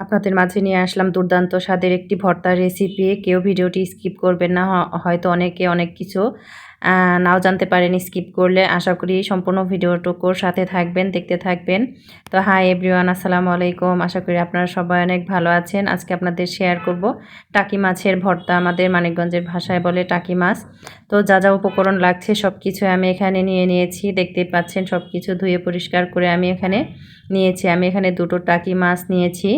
আপনাদের মাঝে নিয়ে আসলাম দুর্দান্ত স্বাদের একটি ভর্তার রেসিপি কেউ ভিডিওটি স্কিপ করবেন না হয়তো অনেকে অনেক কিছু নাও জানতে পারেন স্কিপ করলে। আশা করি সম্পূর্ণ ভিডিওটুকুর সাথে থাকবেন, দেখতে থাকবেন। তো হাই এভরিওয়ান আসসালামু আলাইকুম। আশা করি আপনারা সবাই অনেক ভালো আছেন। আজকে আপনাদের শেয়ার করব টাকি মাছের ভর্তা আমাদের মানিকগঞ্জের ভাষায় বলে টাকি মাছ। তো যা যা উপকরণ লাগছে সব কিছু আমি এখানে নিয়ে নিয়েছি। দেখতে পাচ্ছেন সব কিছু ধুয়ে পরিষ্কার করে আমি এখানে নিয়েছি। আমি এখানে দুটো টাকি মাছ নিয়েছি।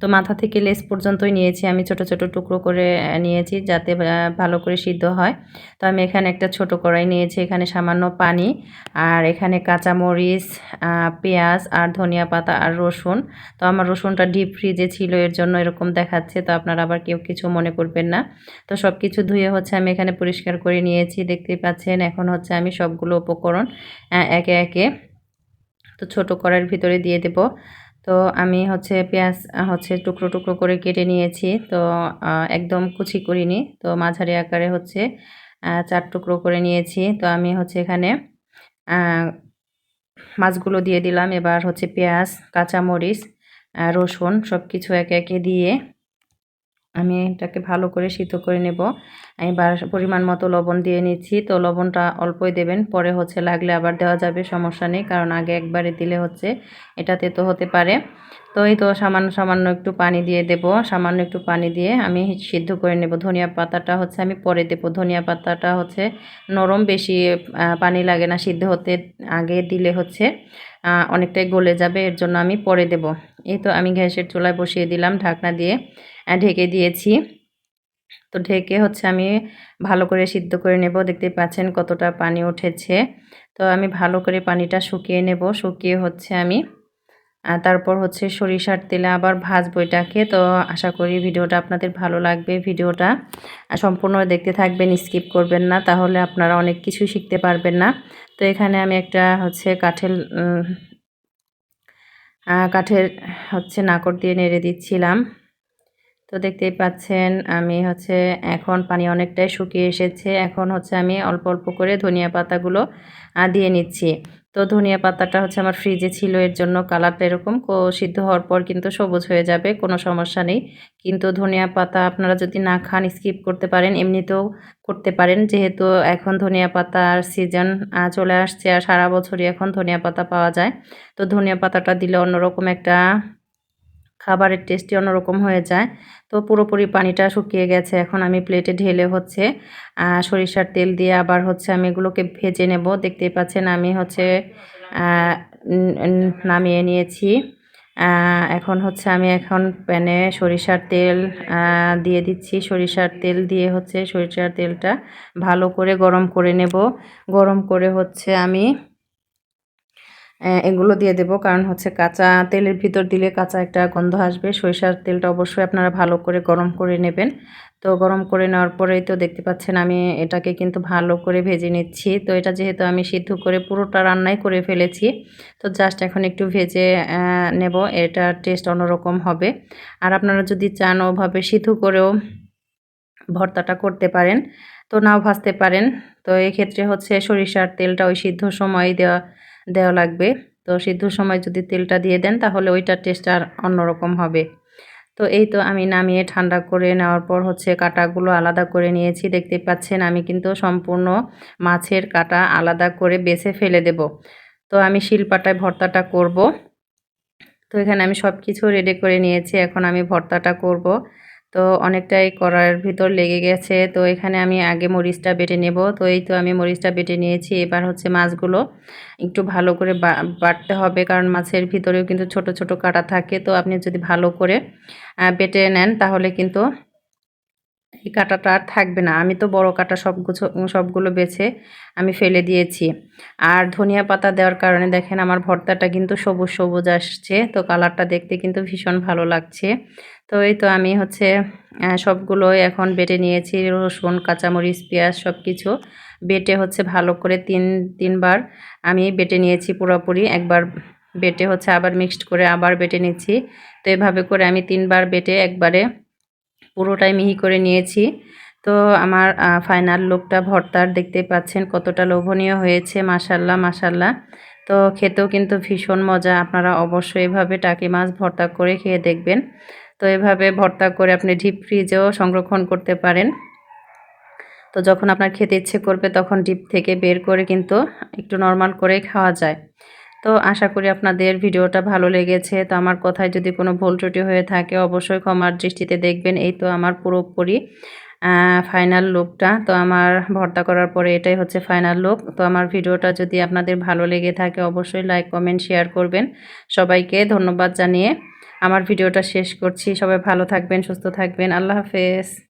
তো মাথা থেকে লেস পর্যন্তই নিয়েছি। আমি ছোট ছোট টুকরো করে নিয়েছি যাতে ভালো করে সিদ্ধ হয়। তো আমি এখানে একটা ছোট কড়াই নিয়েছি। এখানে সামান্য পানি আর এখানে কাঁচামরিচ পেঁয়াজ আর ধনিয়া পাতা আর রসুন। তো আমার রসুনটা ডিপ ফ্রিজে ছিল, এর জন্য এরকম দেখাচ্ছে। তো আপনারা আবার কেউ কিছু মনে করবেন না। তো সব কিছু ধুয়ে হচ্ছে আমি এখানে পরিষ্কার করে নিয়েছি। দেখতেই পাচ্ছেন, এখন হচ্ছে আমি সবগুলো উপকরণ একে একে তো ছোট কড়াইয়ের ভিতরে দিয়ে দেব। তো আমি হচ্ছে পেঁয়াজ হচ্ছে টুকরো টুকরো করে কেটে নিয়েছি। তো একদম কুচি করিনি। তো মাঝারি আকারে হচ্ছে চার টুকরো করে নিয়েছি। তো আমি হচ্ছে এখানে মাছগুলো দিয়ে দিলাম। এবার হচ্ছে পেঁয়াজ, কাঁচামরিচ রসুন সব কিছু একে একে দিয়ে আমি এটাকে ভালো করে সিদ্ধ করে নেব। এবার পরিমাণ মতো লবণ দিয়ে নিচ্ছি। তো লবণটা অল্পই দেবেন, পরে হচ্ছে লাগলে আবার দেওয়া যাবে, সমস্যা নেই। কারণ আগে একবারে দিলে হচ্ছে এটাতে তো হতে পারে। তো এই তো সামান্য সামান্য একটু পানি দিয়ে দেব। সামান্য একটু পানি দিয়ে আমি সিদ্ধ করে নেব। ধনিয়া পাতাটা হচ্ছে আমি পরে দেব। ধনিয়া পাতাটা হচ্ছে নরম বেশি পানি লাগে না সিদ্ধ হতে আগে দিলে হচ্ছে। অনেকটাই গলে যাবে, এর জন্য আমি পরে দেব। এই তো আমি গ্যাসের চুলায় বসিয়ে দিলাম, ঢাকনা দিয়ে ঢেকে দিয়েছি। তো ঢেকে হচ্ছে আমি ভালো করে সিদ্ধ করে নেব দেখতে পাচ্ছেন কতটা পানি উঠেছে। তো আমি ভালো করে পানিটা শুকিয়ে নেব, শুকিয়ে হচ্ছে আমি তারপর হচ্ছে সরিষার তেলে আবার ভাজবো এটাকে। তো আশা করি ভিডিওটা আপনাদের ভালো লাগবে ভিডিওটা। সম্পূর্ণ দেখতে থাকবেন, স্কিপ করবেন না, তাহলে আপনারা অনেক কিছু শিখতে পারবেন না। তো এখানে আমি একটা হচ্ছে কাঠের কাঠের হচ্ছে নাকড় দিয়ে নেড়ে দিচ্ছিলাম। তো দেখতেই পাচ্ছেন আমি হচ্ছে এখন পানি অনেকটাই শুকিয়ে এসেছে। এখন হচ্ছে আমি অল্প অল্প করে ধনিয়া পাতাগুলো দিয়ে নিচ্ছি। তো ধনিয়া পাতাটা হচ্ছে আমার ফ্রিজে ছিল, এর জন্য কালারটা এরকম। কো- সিদ্ধ হওয়ার পর কিন্তু সবুজ হয়ে যাবে, কোনো সমস্যা নেই। কিন্তু ধনিয়া পাতা আপনারা যদি না খান স্কিপ করতে পারেন, এমনিতেও করতে পারেন। যেহেতু এখন ধনিয়া পাতার সিজন চলে আসছে আর সারা বছরই এখন ধনিয়া পাতা পাওয়া যায়। তো ধনিয়া পাতাটা দিলে অন্যরকম একটা খাবারের টেস্টই অন্যরকম হয়ে যায়। তো পুরোপুরি পানিটা শুকিয়ে গেছে, এখন আমি প্লেটে ঢেলে হচ্ছে সরিষার তেল দিয়ে আবার হচ্ছে আমি এগুলোকে ভেজে নেব। দেখতেই পাচ্ছেন আমি হচ্ছে নামিয়ে নিয়েছি। এখন হচ্ছে আমি এখন প্যানে সরিষার তেল দিয়ে দিচ্ছি। সরিষার তেল দিয়ে হচ্ছে সরিষার তেলটা ভালো করে গরম করে নেব। গরম করে হচ্ছে আমি এগুলো দিয়ে দেবো। কারণ হচ্ছে কাঁচা তেলের ভিতর দিলে কাঁচা একটা গন্ধ আসবে। সরিষার তেলটা অবশ্যই আপনারা ভালো করে গরম করে নেবেন। তো গরম করে নেওয়ার পরেই তো দেখতে পাচ্ছেন আমি এটাকে কিন্তু ভালো করে ভেজে নিচ্ছি। তো এটা যেহেতু আমি সিদ্ধ করে পুরোটা রান্নাই করে ফেলেছি, তো জাস্ট এখন একটু ভেজে নেব। এটার টেস্ট অন্যরকম হবে। আর আপনারা যদি চান ওভাবে সিদ্ধ করেও ভর্তাটা করতে পারেন, তো নাও ভাজতে পারেন। তো এক্ষেত্রে হচ্ছে সরিষার তেলটা ওই সিদ্ধ সময় দেওয়া দেওয়া লাগবে। তো সিদ্ধর সময় যদি তেলটা দিয়ে দেন, তাহলে ওইটার টেস্ট আর অন্যরকম হবে। তো এই তো আমি নামিয়ে ঠান্ডা করে নেওয়ার পর হচ্ছে কাটাগুলো আলাদা করে নিয়েছি। দেখতে পাচ্ছেন আমি কিন্তু সম্পূর্ণ মাছের কাটা আলাদা করে বেছে ফেলে দেব। তো আমি শিলপাটায় ভর্তাটা করব। তো এখানে আমি সব কিছু রেডি করে নিয়েছি। এখন আমি ভর্তাটা করব। তো অনেকটাই করার ভিতর লেগে গেছে। তো এখানে আমি আগে মরিচটা বেটে নেব। তো এই তো আমি মরিচটা বেটে নিয়েছি। এবার হচ্ছে মাছগুলো একটু ভালো করে বাটতে হবে। কারণ মাছের ভিতরেও কিন্তু ছোট ছোট কাটা থাকে। তো আপনি যদি ভালো করে বেটে নেন তাহলে কিন্তু এই কাঁটাটা আর থাকবে না। আমি তো বড় কাঁটা সবগুলো সবগুলো বেছে আমি ফেলে দিয়েছি। আর ধনিয়া পাতা দেওয়ার কারণে দেখেন আমার ভর্তাটা কিন্তু সবুজ সবুজ আসছে, তো কালারটা দেখতে কিন্তু ভীষণ ভালো লাগছে। তো এই তো আমি হচ্ছে সবগুলোই এখন বেটে নিয়েছি, রসুন, কাঁচামরিচ, পেঁয়াজ সব কিছু বেটে হচ্ছে ভালো করে তিন, তিনবার আমি বেটে নিয়েছি পুরোপুরি। একবার বেটে হচ্ছে আবার মিক্সড করে আবার বেটে নিচ্ছি। তো এভাবে করে আমি তিনবার বেটে একবারে পুরোটাই মিহি করে নিয়েছি। তো আমার ফাইনাল লুকটা ভর্তার দেখতে পাচ্ছেন কতটা লোভনীয় হয়েছে মাসাল্লাহ মাসাল্লাহ তো খেতেও কিন্তু ভীষণ মজা, আপনারা অবশ্যই এভাবে টাকি মাছ ভর্তা করে খেয়ে দেখবেন। তো এভাবে ভর্তা করে আপনি ডিপ ফ্রিজেও সংরক্ষণ করতে পারেন। তো যখন আপনার খেতে ইচ্ছে করবে তখন ডিপ থেকে বের করে কিন্তু একটু নর্মাল করে খাওয়া যায়। তো আশা করি আপনাদের ভিডিওটা ভালো লেগেছে। তো আমার কথায় যদি কোনো ভুল ত্রুটি হয়ে থাকে, অবশ্যই ক্ষমার দৃষ্টিতে দেখবেন। এই তো আমার পুরোপুরি ফাইনাল লুকটা তো আমার ভর্তা করার পরে এটাই হচ্ছে ফাইনাল লুক তো আমার ভিডিওটা যদি আপনাদের ভালো লেগে থাকে, অবশ্যই লাইক কমেন্ট শেয়ার করবেন। সবাইকে ধন্যবাদ জানিয়ে আমার ভিডিওটা শেষ করছি। সবাই ভালো থাকবেন, সুস্থ থাকবেন। আল্লাহ হাফেজ।